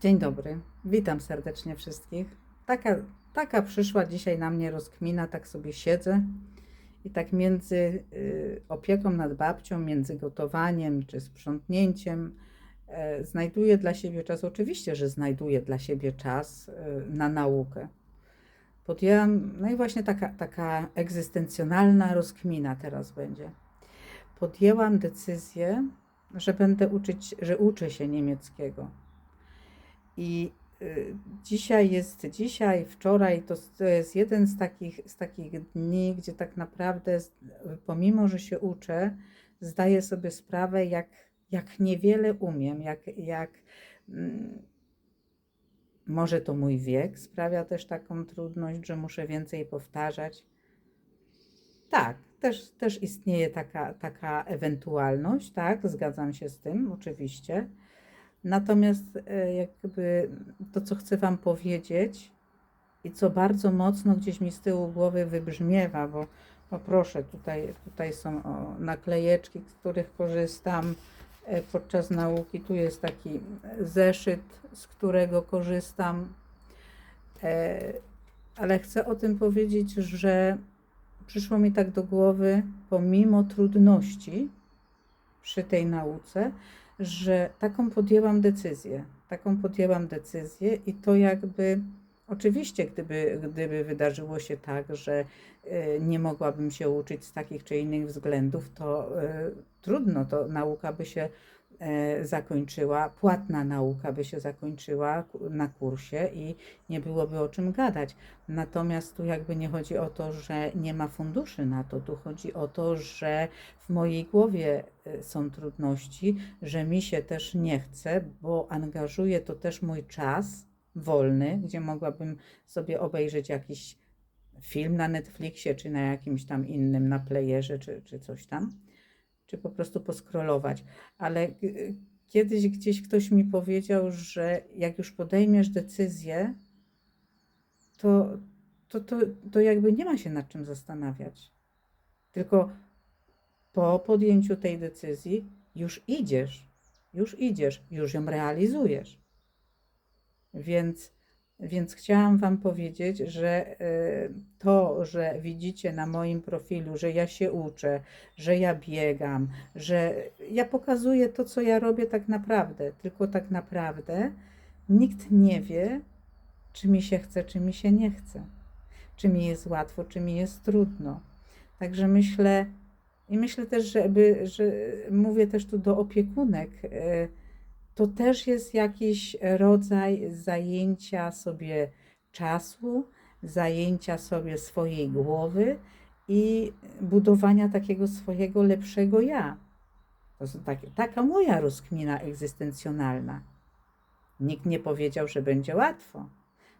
Dzień dobry, witam serdecznie wszystkich. Taka, taka przyszła dzisiaj na mnie rozkmina, tak sobie siedzę i tak między y, opieką nad babcią, między gotowaniem czy sprzątnięciem e, znajduję dla siebie czas. Oczywiście, że znajduję dla siebie czas y, na naukę. Podjęłam, no i właśnie taka, taka egzystencjonalna rozkmina teraz będzie. Podjęłam decyzję, że będę uczyć, że uczę się niemieckiego. I y, dzisiaj jest, dzisiaj, wczoraj to, jest jeden z takich, z takich dni, gdzie tak naprawdę, pomimo że się uczę, zdaję sobie sprawę, jak, jak niewiele umiem, jak, jak mm, może to mój wiek sprawia też taką trudność, że muszę więcej powtarzać. Tak, też, też istnieje taka, taka ewentualność, tak, zgadzam się z tym, oczywiście. Natomiast e, jakby to, co chcę Wam powiedzieć i co bardzo mocno gdzieś mi z tyłu głowy wybrzmiewa, bo, proszę, tutaj, tutaj są o, naklejeczki, z których korzystam e, podczas nauki. Tu jest taki zeszyt, z którego korzystam. E, Ale chcę o tym powiedzieć, że przyszło mi tak do głowy, pomimo trudności przy tej nauce, że taką podjęłam decyzję. Taką podjęłam decyzję i to jakby. Oczywiście, gdyby, gdyby wydarzyło się tak, że e, nie mogłabym się uczyć z takich czy innych względów, to e, trudno, to nauka by się zakończyła, płatna nauka by się zakończyła na kursie i nie byłoby o czym gadać. Natomiast tu jakby nie chodzi o to, że nie ma funduszy na to, tu chodzi o to, że w mojej głowie e, są trudności, że mi się też nie chce, bo angażuje to też mój czas wolny, gdzie mogłabym sobie obejrzeć jakiś film na Netflixie, czy na jakimś tam innym, na playerze, czy, czy coś tam, czy po prostu poskrolować. Ale y, kiedyś gdzieś ktoś mi powiedział, że jak już podejmiesz decyzję, to, to, to, to jakby nie ma się nad czym zastanawiać. Tylko po podjęciu tej decyzji już idziesz, już idziesz, już ją realizujesz. Więc, więc chciałam Wam powiedzieć, że e, to, że widzicie na moim profilu, że ja się uczę, że ja biegam, że ja pokazuję to, co ja robię tak naprawdę, tylko tak naprawdę nikt nie wie, czy mi się chce, czy mi się nie chce, czy mi jest łatwo, czy mi jest trudno. Także myślę, i myślę też, żeby, że mówię też tu do opiekunek, e, to też jest jakiś rodzaj zajęcia sobie czasu, zajęcia sobie swojej głowy i budowania takiego swojego lepszego ja. To jest tak, taka moja rozkmina egzystencjonalna. Nikt nie powiedział, że będzie łatwo,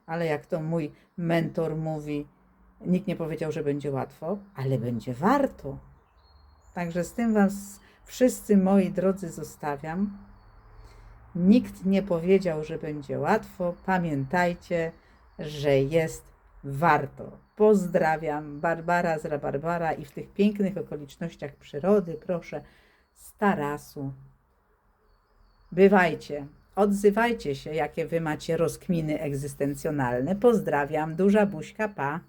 ale jak to mój mentor mówi, nikt nie powiedział, że będzie łatwo, ale będzie warto. Także z tym Was wszyscy moi drodzy zostawiam. Nikt nie powiedział, że będzie łatwo. Pamiętajcie, że jest warto. Pozdrawiam, Barbara z Rabarbara i w tych pięknych okolicznościach przyrody, proszę, z tarasu. Bywajcie, odzywajcie się, jakie wy macie rozkminy egzystencjonalne. Pozdrawiam, duża buźka, pa.